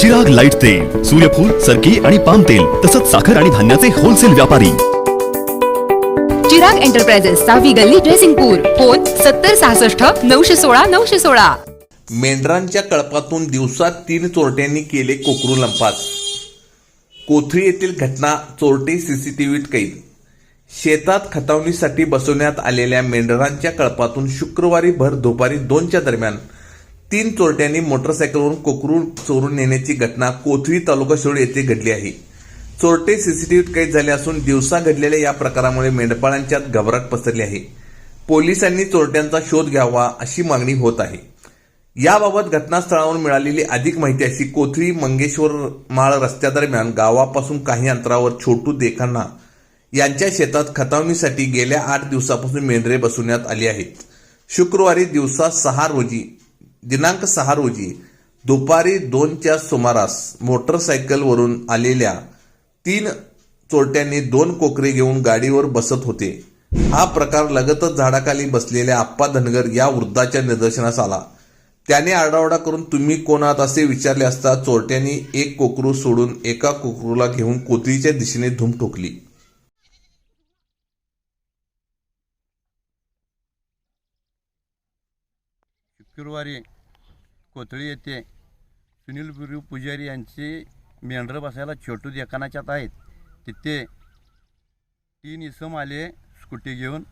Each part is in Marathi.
सुगंधद्रव्य लाइट तेल सूर्यफूल सरकी आणि पाम तेल तसंच साखर आणि धान्याचे होलसेल व्यापारी. चिराग एंटरप्राइजेस सहावी गल्ली ड्रेसिंगपूर फोन सत्तर सहासष्ट नऊशे सोळा नऊशे सोळा. मेंढरांच्या कळपातून दिवसात तीन चोरट्यांनी केले कोकरू लंपास कोथळी येथील घटना चोरटे सीसीटीव्हीत कैद. शेतात खतावणीसाठी बसवण्यात आलेल्या मेंढरांच्या कळपातून शुक्रवारी भर दुपारी दोनच्या दरम्यान तीन चोरट्यांनी मोटरसायकलवरून कोकरू चोरून नेण्याची घटना कोथळी तालुका शिरोळ येथे घडली आहे. चोरटे सीसीटीव्हीत कैद झाले असून दिवसा घडलेल्या या प्रकारामुळे मेंढपाळांच्यात घबराट पसरली आहे. पोलिसांनी चोरट्यांचा शोध घ्यावा अशी मागणी होत आहे. याबाबत घटनास्थळावर मिळालेली अधिक माहिती अशी कोथळी मंगेश्वर माळ रस्त्यादरम्यान गावापासून काही अंतरावर छोटू देखांना यांच्या शेतात खतावणीसाठी गेल्या आठ दिवसापासून मेंढरे बसवण्यात आली आहेत. शुक्रवारी दिवसा सहा रोजी दिनांक सहा रोजी दुपारी दोनच्या सुमारास मोटरसायकलवरून आलेल्या तीन चोरट्यांनी दोन कोकरे घेऊन गाडीवर बसत होते. हा प्रकार लगतच झाडाखाली बसलेल्या आप्पा धनगर या वृद्धाच्या निदर्शनास आला. त्याने आरडाओरडा करून तुम्ही कोण आहात असे विचारले असता चोरट्यांनी एक कोकरू सोडून एका कोकरूला घेऊन कोथळीच्या दिशेने धूम ठोकली. शुक्रवारी कोथळी येथे सुनील गुरु पुजारी यांचे मेंढरं बसायला छोटू देखानाच्यात आहेत. तिथे तीन इसम आले स्कूटी घेऊन.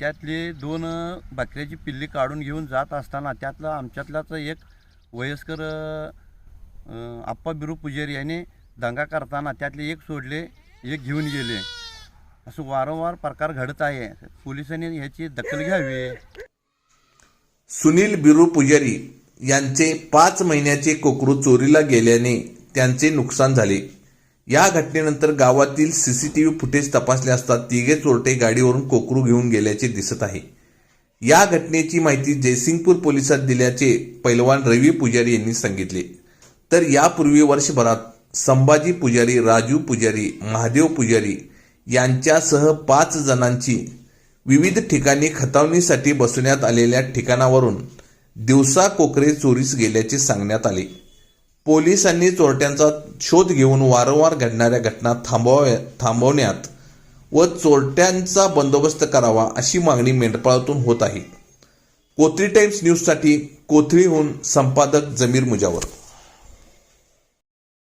त्यातले दोन बकऱ्याची पिल्ली काढून घेऊन जात असताना त्यातलं आमच्यातलाच एक वयस्कर आप्पा बिरू पुजारी याने दंगा करताना त्यातले एक सोडले एक घेऊन गेले. असं वारंवार प्रकार घडत आहे. पोलिसांनी ह्याची दखल घ्यावी. सुनील बिरू पुजारी यांचे पाच महिन्याचे कोकरू चोरीला गेल्याने त्यांचे नुकसान झाले. या घटनेनंतर गावातील सीसीटीव्ही फुटेज तपासले असता तिघे चोरटे गाडीवरून कोकरू घेऊन गेल्याचे दिसत आहे. या घटनेची माहिती जयसिंगपूर पोलिसात दिल्याचे पैलवान रवी पुजारी यांनी सांगितले. तर यापूर्वी वर्षभरात संभाजी पुजारी राजू पुजारी महादेव पुजारी यांच्यासह पाच जणांची विविध ठिकाणी खतावणीसाठी बसवण्यात आलेल्या ठिकाणावरून दिवसा कोकरे चोरीस गेल्याचे सांगण्यात आले. पोलिसांनी चोरट्यांचा शोध घेऊन वारंवार घडणाऱ्या घटना थांबव थांबवण्यात व चोरट्यांचा बंदोबस्त करावा अशी मागणी मेंढपाळातून होत आहे. कोथळी टाइम्स न्यूजसाठी कोथळीहून संपादक जमीर मुजावर.